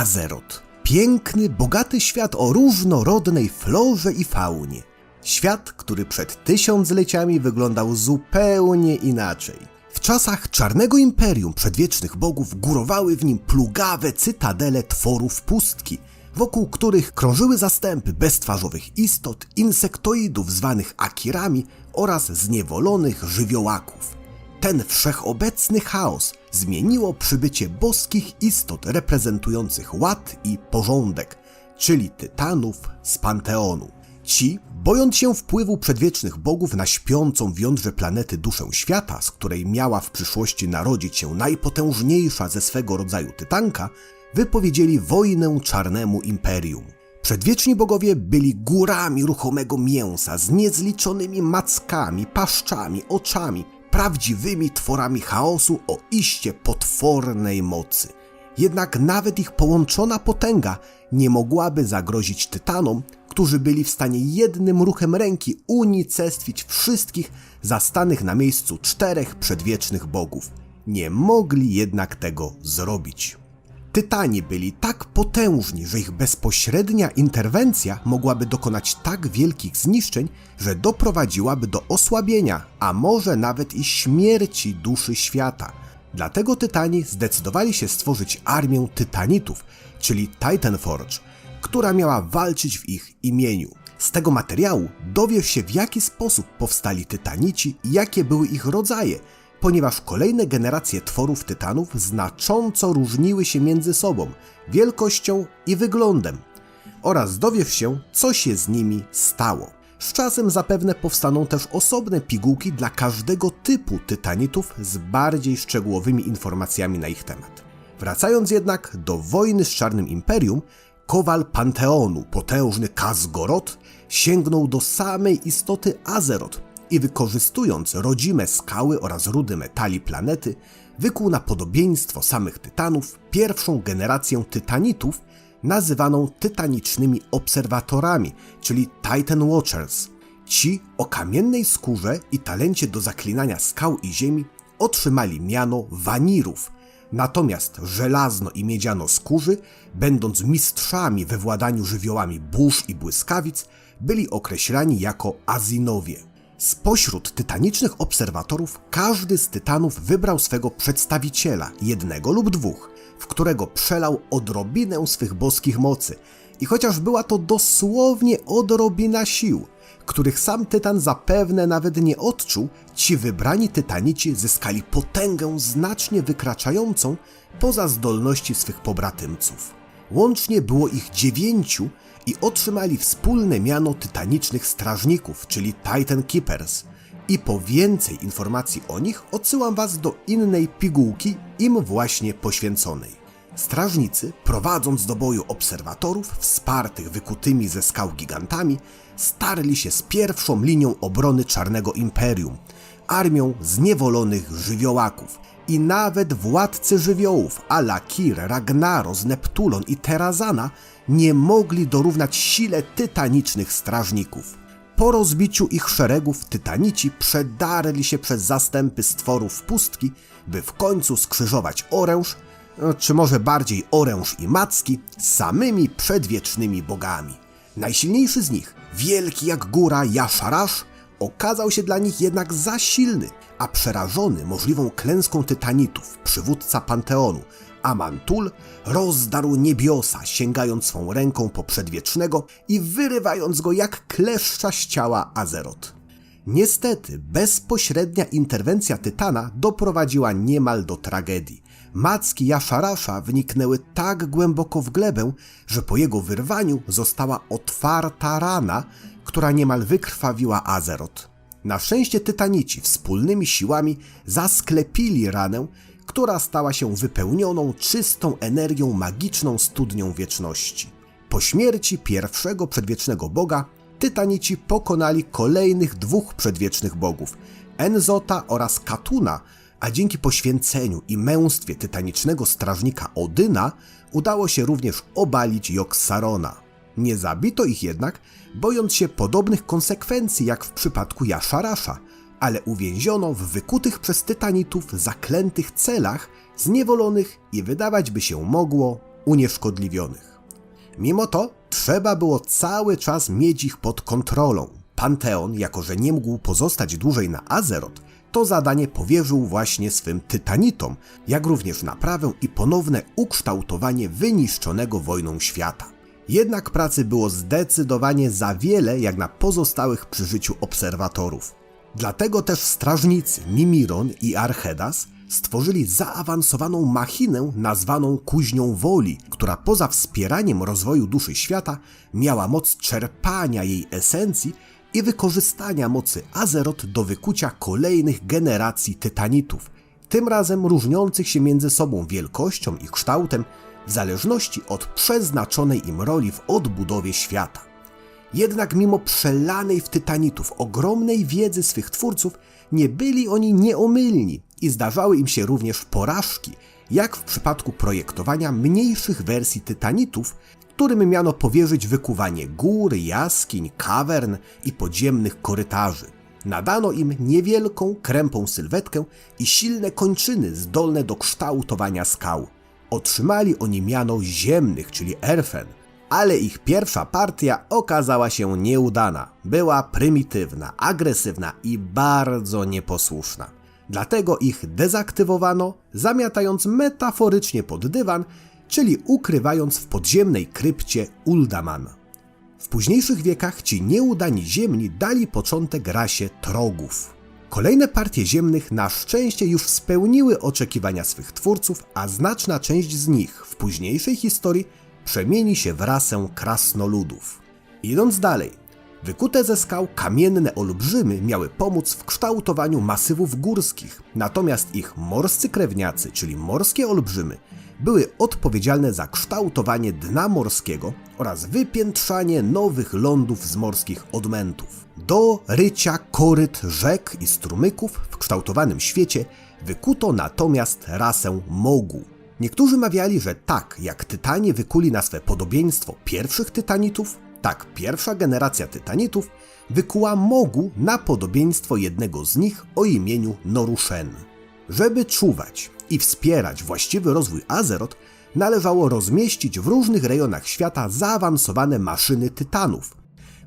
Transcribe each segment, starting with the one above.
Azeroth. Piękny, bogaty świat o różnorodnej florze i faunie. Świat, który przed tysiącleciami wyglądał zupełnie inaczej. W czasach Czarnego Imperium przedwiecznych bogów górowały w nim plugawe cytadele tworów pustki, wokół których krążyły zastępy beztwarzowych istot, insektoidów zwanych akirami oraz zniewolonych żywiołaków. Ten wszechobecny chaos zmieniło przybycie boskich istot reprezentujących ład i porządek, czyli tytanów z Panteonu. Ci, bojąc się wpływu przedwiecznych bogów na śpiącą w jądrze planety duszę świata, z której miała w przyszłości narodzić się najpotężniejsza ze swego rodzaju tytanka, wypowiedzieli wojnę Czarnemu Imperium. Przedwieczni bogowie byli górami ruchomego mięsa z niezliczonymi mackami, paszczami, oczami, prawdziwymi tworami chaosu o iście potwornej mocy. Jednak nawet ich połączona potęga nie mogłaby zagrozić tytanom, którzy byli w stanie jednym ruchem ręki unicestwić wszystkich zastanych na miejscu czterech przedwiecznych bogów. Nie mogli jednak tego zrobić. Tytani byli tak potężni, że ich bezpośrednia interwencja mogłaby dokonać tak wielkich zniszczeń, że doprowadziłaby do osłabienia, a może nawet i śmierci duszy świata. Dlatego Tytani zdecydowali się stworzyć armię Tytanitów, czyli Titanforge, która miała walczyć w ich imieniu. Z tego materiału dowiesz się w jaki sposób powstali Tytanici i jakie były ich rodzaje, ponieważ kolejne generacje tworów Tytanów znacząco różniły się między sobą wielkością i wyglądem oraz dowiesz się, co się z nimi stało. Z czasem zapewne powstaną też osobne pigułki dla każdego typu tytanitów z bardziej szczegółowymi informacjami na ich temat. Wracając jednak do wojny z Czarnym Imperium, kowal Panteonu, potężny Kazgorot, sięgnął do samej istoty Azeroth i wykorzystując rodzime skały oraz rudy metali planety, wykuł na podobieństwo samych tytanów pierwszą generację tytanitów, nazywaną tytanicznymi obserwatorami, czyli Titan Watchers. Ci o kamiennej skórze i talencie do zaklinania skał i ziemi otrzymali miano wanirów, natomiast żelazno i miedziano skórzy, będąc mistrzami we władaniu żywiołami burz i błyskawic, byli określani jako azinowie. Spośród tytanicznych obserwatorów każdy z tytanów wybrał swego przedstawiciela, jednego lub dwóch, w którego przelał odrobinę swych boskich mocy. I chociaż była to dosłownie odrobina sił, których sam tytan zapewne nawet nie odczuł, ci wybrani tytanici zyskali potęgę znacznie wykraczającą poza zdolności swych pobratymców. Łącznie było ich dziewięciu i otrzymali wspólne miano tytanicznych strażników, czyli Titan Keepers. I po więcej informacji o nich odsyłam Was do innej pigułki, im właśnie poświęconej. Strażnicy, prowadząc do boju obserwatorów, wspartych wykutymi ze skał gigantami, starli się z pierwszą linią obrony Czarnego Imperium, armią zniewolonych żywiołaków. I nawet władcy żywiołów, Alakir, Ragnaros, Neptulon i Terazana nie mogli dorównać sile tytanicznych strażników. Po rozbiciu ich szeregów tytanici przedarli się przez zastępy stworów pustki, by w końcu skrzyżować oręż, czy może bardziej oręż i macki, samymi przedwiecznymi bogami. Najsilniejszy z nich, wielki jak góra Jaszarasz, okazał się dla nich jednak za silny, a przerażony możliwą klęską tytanitów, przywódca Panteonu, Amantul rozdarł niebiosa, sięgając swą ręką po przedwiecznego i wyrywając go jak kleszcza z ciała Azeroth. Niestety, bezpośrednia interwencja Tytana doprowadziła niemal do tragedii. Macki Jaszarasza wniknęły tak głęboko w glebę, że po jego wyrwaniu została otwarta rana, która niemal wykrwawiła Azeroth. Na szczęście Tytanici wspólnymi siłami zasklepili ranę, która stała się wypełnioną czystą energią magiczną studnią wieczności. Po śmierci pierwszego przedwiecznego boga, Tytanici pokonali kolejnych dwóch przedwiecznych bogów, Enzota oraz Katuna, a dzięki poświęceniu i męstwie tytanicznego strażnika Odyna udało się również obalić Joksarona. Nie zabito ich jednak, bojąc się podobnych konsekwencji jak w przypadku Jaszarasza, ale uwięziono w wykutych przez tytanitów zaklętych celach, zniewolonych i wydawać by się mogło unieszkodliwionych. Mimo to trzeba było cały czas mieć ich pod kontrolą. Panteon, jako że nie mógł pozostać dłużej na Azeroth, to zadanie powierzył właśnie swym tytanitom, jak również naprawę i ponowne ukształtowanie wyniszczonego wojną świata. Jednak pracy było zdecydowanie za wiele jak na pozostałych przy życiu obserwatorów. Dlatego też strażnicy Mimiron i Archedas stworzyli zaawansowaną machinę nazwaną Kuźnią Woli, która poza wspieraniem rozwoju duszy świata miała moc czerpania jej esencji i wykorzystania mocy Azeroth do wykucia kolejnych generacji tytanitów, tym razem różniących się między sobą wielkością i kształtem w zależności od przeznaczonej im roli w odbudowie świata. Jednak mimo przelanej w tytanitów ogromnej wiedzy swych twórców, nie byli oni nieomylni i zdarzały im się również porażki, jak w przypadku projektowania mniejszych wersji tytanitów, którym miano powierzyć wykuwanie gór, jaskiń, kawern i podziemnych korytarzy. Nadano im niewielką, krępą sylwetkę i silne kończyny zdolne do kształtowania skał. Otrzymali oni miano ziemnych, czyli Erfen, ale ich pierwsza partia okazała się nieudana. Była prymitywna, agresywna i bardzo nieposłuszna. Dlatego ich dezaktywowano, zamiatając metaforycznie pod dywan, czyli ukrywając w podziemnej krypcie Uldaman. W późniejszych wiekach ci nieudani ziemni dali początek rasie trogów. Kolejne partie ziemnych na szczęście już spełniły oczekiwania swych twórców, a znaczna część z nich w późniejszej historii przemieni się w rasę krasnoludów. Idąc dalej, wykute ze skał kamienne olbrzymy miały pomóc w kształtowaniu masywów górskich, natomiast ich morscy krewniacy, czyli morskie olbrzymy, były odpowiedzialne za kształtowanie dna morskiego oraz wypiętrzanie nowych lądów z morskich odmętów. Do rycia koryt rzek i strumyków w kształtowanym świecie wykuto natomiast rasę Mogu. Niektórzy mawiali, że tak jak Tytanie wykuli na swe podobieństwo pierwszych Tytanitów, tak pierwsza generacja Tytanitów wykuła Mogu na podobieństwo jednego z nich o imieniu Norushen. Żeby czuwać i wspierać właściwy rozwój Azeroth, należało rozmieścić w różnych rejonach świata zaawansowane maszyny Tytanów,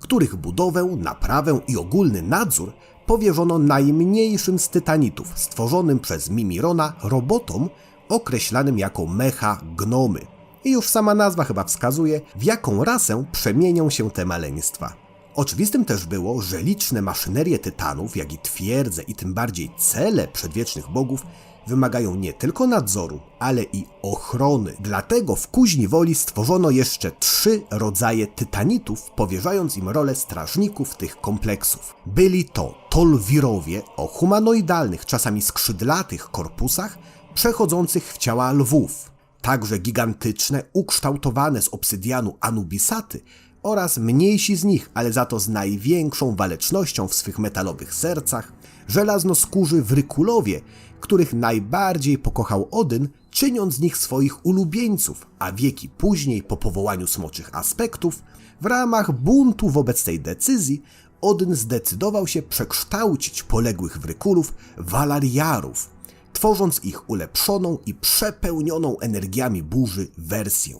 których budowę, naprawę i ogólny nadzór powierzono najmniejszym z Tytanitów, stworzonym przez Mimirona robotom określanym jako mecha gnomy. I już sama nazwa chyba wskazuje, w jaką rasę przemienią się te maleństwa. Oczywistym też było, że liczne maszynerie tytanów, jak i twierdze i tym bardziej cele przedwiecznych bogów wymagają nie tylko nadzoru, ale i ochrony. Dlatego w Kuźni Woli stworzono jeszcze trzy rodzaje tytanitów, powierzając im rolę strażników tych kompleksów. Byli to Tolwirowie o humanoidalnych, czasami skrzydlatych korpusach, przechodzących w ciała lwów, także gigantyczne, ukształtowane z obsydianu Anubisaty oraz mniejsi z nich, ale za to z największą walecznością w swych metalowych sercach, żelaznoskórzy wrykulowie, których najbardziej pokochał Odyn, czyniąc z nich swoich ulubieńców, a wieki później, po powołaniu smoczych aspektów, w ramach buntu wobec tej decyzji, Odyn zdecydował się przekształcić poległych wrykulów w walariarów, tworząc ich ulepszoną i przepełnioną energiami burzy wersję.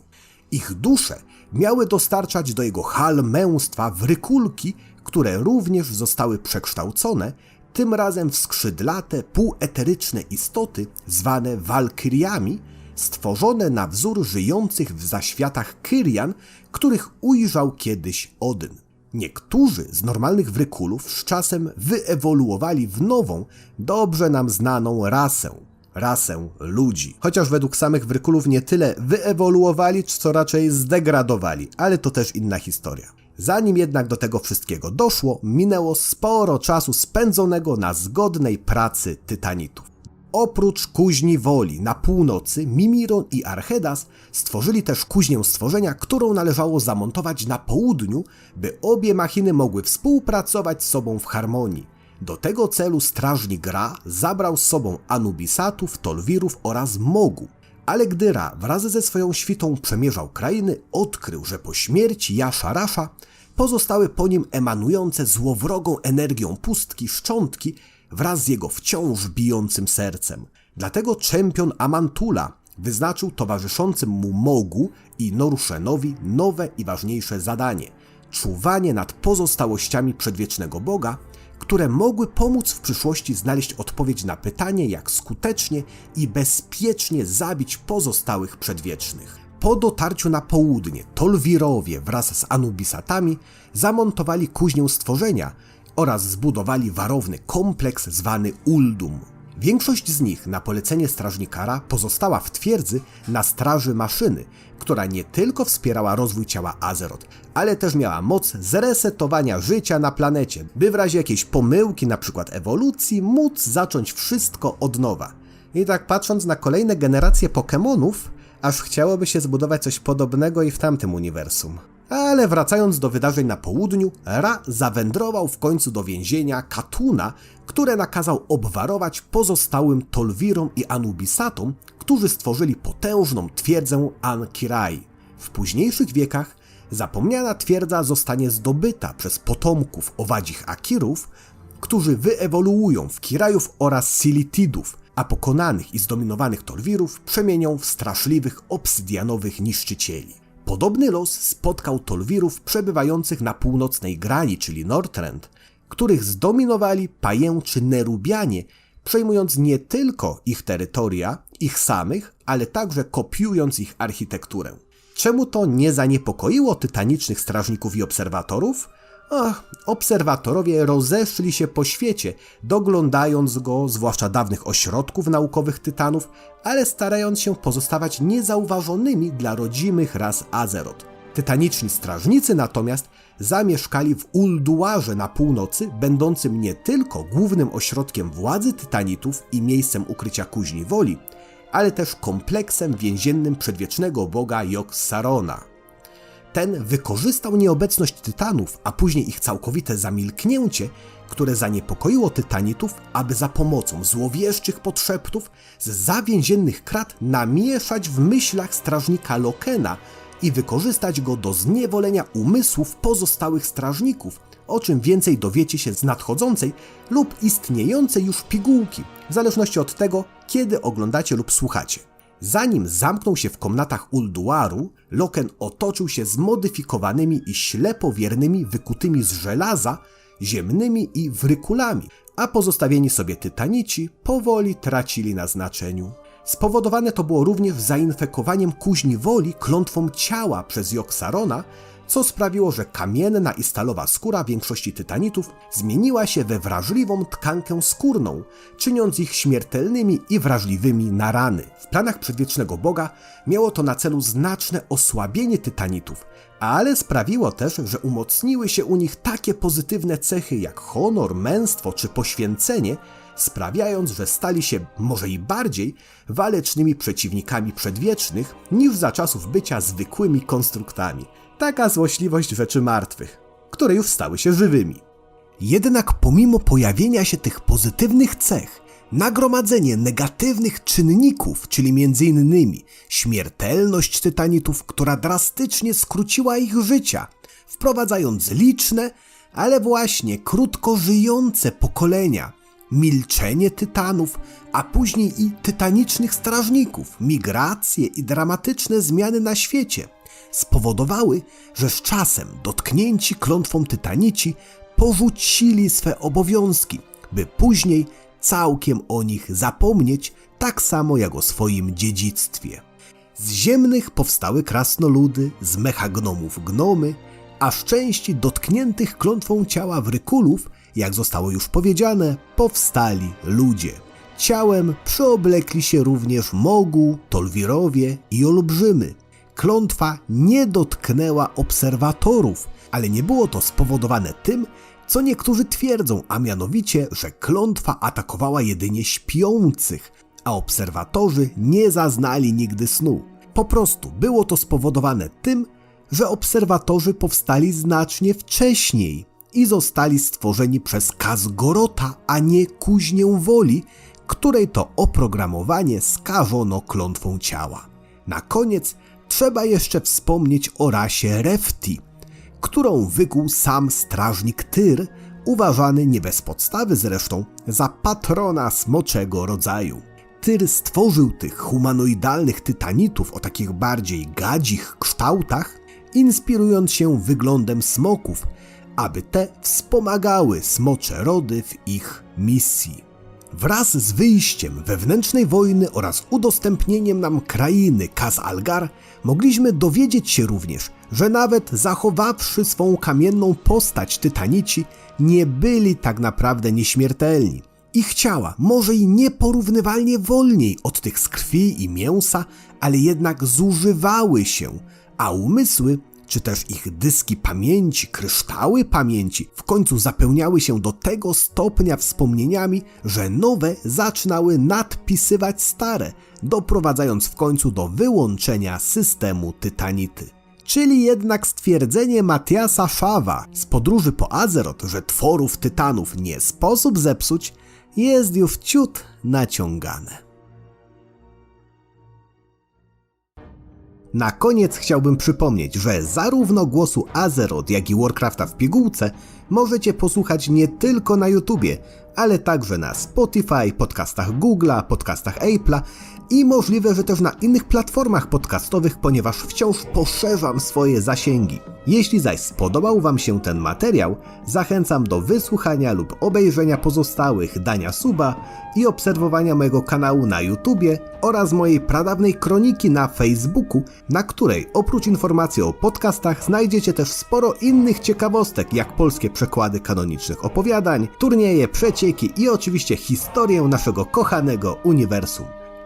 Ich dusze miały dostarczać do jego hal męstwa wrykulki, które również zostały przekształcone, tym razem w skrzydlate, półeteryczne istoty zwane walkyriami, stworzone na wzór żyjących w zaświatach Kyrian, których ujrzał kiedyś Odyn. Niektórzy z normalnych wrykulów z czasem wyewoluowali w nową, dobrze nam znaną rasę. Rasę ludzi. Chociaż według samych wrykulów nie tyle wyewoluowali, co raczej zdegradowali, ale to też inna historia. Zanim jednak do tego wszystkiego doszło, minęło sporo czasu spędzonego na zgodnej pracy tytanitów. Oprócz kuźni woli na północy, Mimiron i Archedas stworzyli też kuźnię stworzenia, którą należało zamontować na południu, by obie machiny mogły współpracować z sobą w harmonii. Do tego celu strażnik Ra zabrał z sobą Anubisatów, Tolwirów oraz Mogu. Ale gdy Ra wraz ze swoją świtą przemierzał krainy, odkrył, że po śmierci Jasza-Rasza pozostały po nim emanujące złowrogą energią pustki szczątki wraz z jego wciąż bijącym sercem. Dlatego czempion Amantula wyznaczył towarzyszącym mu Mogu i Noruszenowi nowe i ważniejsze zadanie czuwanie nad pozostałościami przedwiecznego Boga, które mogły pomóc w przyszłości znaleźć odpowiedź na pytanie, jak skutecznie i bezpiecznie zabić pozostałych przedwiecznych. Po dotarciu na południe, Tolwirowie wraz z Anubisatami zamontowali kuźnię stworzenia oraz zbudowali warowny kompleks zwany Uldum. Większość z nich na polecenie strażnikara pozostała w twierdzy na straży maszyny, która nie tylko wspierała rozwój ciała Azeroth, ale też miała moc zresetowania życia na planecie, by w razie jakiejś pomyłki, np. ewolucji, móc zacząć wszystko od nowa. I tak patrząc na kolejne generacje Pokémonów, aż chciałoby się zbudować coś podobnego i w tamtym uniwersum. Ale wracając do wydarzeń na południu, Ra zawędrował w końcu do więzienia Katuna, które nakazał obwarować pozostałym Tolwirom i Anubisatom, którzy stworzyli potężną twierdzę Ankirai. W późniejszych wiekach zapomniana twierdza zostanie zdobyta przez potomków owadzich Akirów, którzy wyewoluują w Kirajów oraz Silitidów, a pokonanych i zdominowanych Tolwirów przemienią w straszliwych obsydianowych niszczycieli. Podobny los spotkał Tolwirów przebywających na północnej grani, czyli Northrend, których zdominowali pajęczy Nerubianie, przejmując nie tylko ich terytoria, ich samych, ale także kopiując ich architekturę. Czemu to nie zaniepokoiło tytanicznych strażników i obserwatorów? Ach, obserwatorowie rozeszli się po świecie, doglądając go, zwłaszcza dawnych ośrodków naukowych tytanów, ale starając się pozostawać niezauważonymi dla rodzimych ras Azeroth. Tytaniczni strażnicy natomiast zamieszkali w Ulduarze na północy, będącym nie tylko głównym ośrodkiem władzy tytanitów i miejscem ukrycia kuźni woli, ale też kompleksem więziennym przedwiecznego boga Jok-Sarona. Ten wykorzystał nieobecność tytanów, a później ich całkowite zamilknięcie, które zaniepokoiło tytanitów, aby za pomocą złowieszczych podszeptów z zawięziennych krat namieszać w myślach strażnika Lokena i wykorzystać go do zniewolenia umysłów pozostałych strażników, o czym więcej dowiecie się z nadchodzącej lub istniejącej już pigułki, w zależności od tego, kiedy oglądacie lub słuchacie. Zanim zamknął się w komnatach Ulduaru, Loken otoczył się zmodyfikowanymi i ślepo wiernymi wykutymi z żelaza, ziemnymi i wrykulami, a pozostawieni sobie tytanici powoli tracili na znaczeniu. Spowodowane to było również zainfekowaniem kuźni woli klątwą ciała przez Joksarona, co sprawiło, że kamienna i stalowa skóra większości tytanitów zmieniła się we wrażliwą tkankę skórną, czyniąc ich śmiertelnymi i wrażliwymi na rany. W planach przedwiecznego Boga miało to na celu znaczne osłabienie tytanitów, ale sprawiło też, że umocniły się u nich takie pozytywne cechy jak honor, męstwo czy poświęcenie, sprawiając, że stali się może i bardziej walecznymi przeciwnikami przedwiecznych niż za czasów bycia zwykłymi konstruktami. Taka złośliwość rzeczy martwych, które już stały się żywymi. Jednak pomimo pojawienia się tych pozytywnych cech, nagromadzenie negatywnych czynników, czyli m.in. śmiertelność tytanitów, która drastycznie skróciła ich życia, wprowadzając liczne, ale właśnie krótko żyjące pokolenia, milczenie tytanów, a później i tytanicznych strażników, migracje i dramatyczne zmiany na świecie spowodowały, że z czasem dotknięci klątwą tytanici porzucili swe obowiązki, by później całkiem o nich zapomnieć, tak samo jak o swoim dziedzictwie. Z ziemnych powstały krasnoludy, z mechagnomów gnomy, a z części dotkniętych klątwą ciała wrykulów, jak zostało już powiedziane, powstali ludzie. Ciałem przyoblekli się również Mogu, Tolwirowie i Olbrzymy. Klątwa nie dotknęła obserwatorów, ale nie było to spowodowane tym, co niektórzy twierdzą, a mianowicie, że klątwa atakowała jedynie śpiących, a obserwatorzy nie zaznali nigdy snu. Po prostu było to spowodowane tym, że obserwatorzy powstali znacznie wcześniej i zostali stworzeni przez Kazgorota, a nie kuźnię woli, której to oprogramowanie skażono klątwą ciała. Na koniec trzeba jeszcze wspomnieć o rasie Refti, którą wykuł sam strażnik Tyr, uważany nie bez podstawy zresztą za patrona smoczego rodzaju. Tyr stworzył tych humanoidalnych tytanitów o takich bardziej gadzich kształtach, inspirując się wyglądem smoków, aby te wspomagały smocze rody w ich misji. Wraz z wyjściem wewnętrznej wojny oraz udostępnieniem nam krainy Kaz-Algar mogliśmy dowiedzieć się również, że nawet zachowawszy swą kamienną postać Tytanici, nie byli tak naprawdę nieśmiertelni. Ich ciała może i nieporównywalnie wolniej od tych z krwi i mięsa, ale jednak zużywały się, a umysły czy też ich dyski pamięci, kryształy pamięci w końcu zapełniały się do tego stopnia wspomnieniami, że nowe zaczynały nadpisywać stare, doprowadzając w końcu do wyłączenia systemu tytanity. Czyli jednak stwierdzenie Matiasa Szawa z podróży po Azeroth, że tworów tytanów nie sposób zepsuć, jest już ciut naciągane. Na koniec chciałbym przypomnieć, że zarówno głosu Azeroth, jak i Warcrafta w pigułce możecie posłuchać nie tylko na YouTubie, ale także na Spotify, podcastach Google'a, podcastach Apple'a i możliwe, że też na innych platformach podcastowych, ponieważ wciąż poszerzam swoje zasięgi. Jeśli zaś spodobał Wam się ten materiał, zachęcam do wysłuchania lub obejrzenia pozostałych, dania suba i obserwowania mojego kanału na YouTubie oraz mojej pradawnej kroniki na Facebooku, na której oprócz informacji o podcastach znajdziecie też sporo innych ciekawostek, jak polskie przekłady kanonicznych opowiadań, turnieje, przecieki i oczywiście historię naszego kochanego uniwersum.